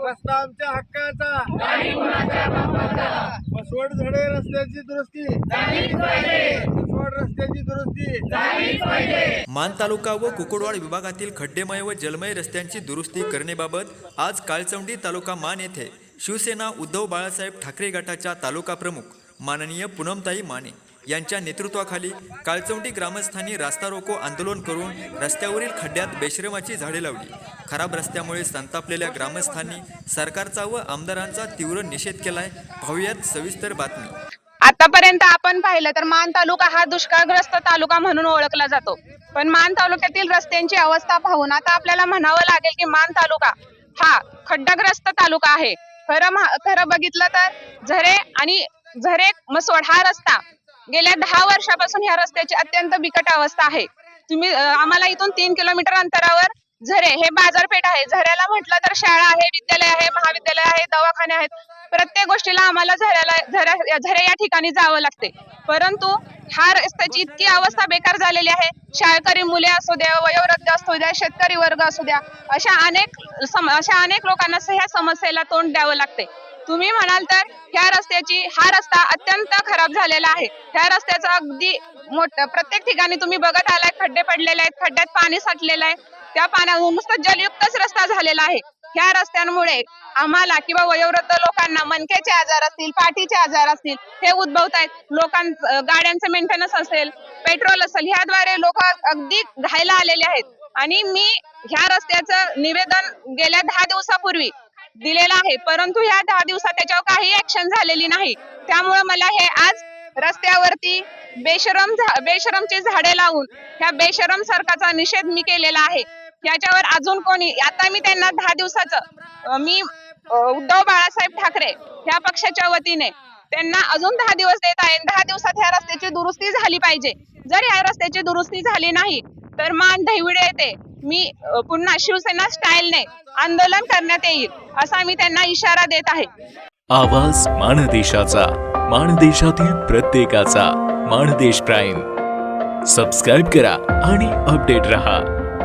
रस्ता आमच्या हक्काचा. पसवड झडे रस्त्याची दुरुस्ती. रस्त्याची दुरुस्ती. मान तालुका व कुकुडवाड विभागातील खड्डेमय व जलमय रस्त्यांची दुरुस्ती करण्याबाबत आज कालचौंडी तालुका मान येथे शिवसेना उद्धव बाळासाहेब ठाकरे गटाच्या तालुका प्रमुख माननीय पूनमताई माने यांच्या नेतृत्वाखाली काळचौंडी ग्रामस्थांनी रास्ता रोको आंदोलन करून रस्त्यावरील खड्ड्यात बेश्रमाची झाडे लावली. खराब रस्त्यामुळे संतापलेल्या ग्रामस्थांनी सरकारचा व आमदारांचा तीव्र निषेध केलाय. पाहुयात सविस्तर बातमी. आतापर्यंत आपण पाहिलं तर मान तालुका हा दुष्काळग्रस्त तालुका म्हणून ओळखला जातो. पण मान तालुक्यातील रस्त्यांची अवस्था पाहून आता आपल्याला म्हणावं लागेल की मान तालुका हा खड्डाग्रस्त तालुका आहे. खरं खरं बघितलं तर झरे आणि झरे मसोड हा रस्ता गेल्या दहा वर्षापासून ह्या रस्त्याची अत्यंत बिकट अवस्था आहे. तुम्ही आम्हाला इथून तीन किलोमीटर अंतरावर झरे हे बाजारपेठ आहे. झऱ्याला म्हटलं तर शाळा आहे विद्यालय आहे महाविद्यालय आहे दवाखाने आहेत. प्रत्येक गोष्टीला आम्हाला झऱ्याला झरे या ठिकाणी जावं लागते. परंतु हा रस्त्याची इतकी अवस्था बेकार झालेली आहे. शाळकरी मुले असू द्या वयोवृद्ध असू द्या शेतकरी वर्ग असू द्या अशा अनेक अशा अनेक लोकांना ह्या समस्येला तोंड द्यावं लागते. तुम्ही म्हणाल तर ह्या रस्त्याची हा रस्ता अत्यंत खराब झालेला आहे. ह्या रस्त्याचा अगदी मोठ प्रत्येक ठिकाणी तुम्ही बघत आलाय खड्डे पडलेले आहेत खड्ड्यात पाणी साठलेलं आहे. त्या पाण्यातून नुसतं जलयुक्तच रस्ता झालेला आहे. ह्या रस्त्यांमुळे आम्हाला किंवा वयोवृद्ध लोकांना मनकेचे आजार असतील पाठीचे आजार असतील हे उद्भवत आहेत. लोकां गाड्यांचं मेंटेनन्स असेल पेट्रोल असेल ह्याद्वारे लोक अगदी घायला आलेले आहेत. आणि मी ह्या रस्त्याचं निवेदन गेल्या दहा दिवसापूर्वी दिलेलं आहे. परंतु ह्या दहा दिवसात त्याच्यावर काही ऍक्शन झालेली नाही. त्यामुळे मला हे आज रस्त्यावरती बेशरम बेशरमची झाडे लावून ह्या बेशरम सरकारचा निषेध मी केलेला आहे. याच्यावर अजून कोणी आता मी त्यांना दहा दिवसाचं मी उद्धव बाळासाहेब ठाकरे ह्या पक्षाच्या वतीने त्यांना अजून दहा दिवस देत आहे. दहा दिवसात ह्या रस्त्याची दुरुस्ती झाली पाहिजे. जर ह्या रस्त्याची दुरुस्ती झाली नाही तर मान दहिवडे येते. मी पुन्हा शिवसेना स्टाईलने आंदोलन करण्यात येईल असा मी त्यांना इशारा देत आहे. आवाज माणदेशाचा माणदेशातील प्रत्येकाचा माणदेश प्राईम. सबस्क्राईब करा आणि अपडेट रहा.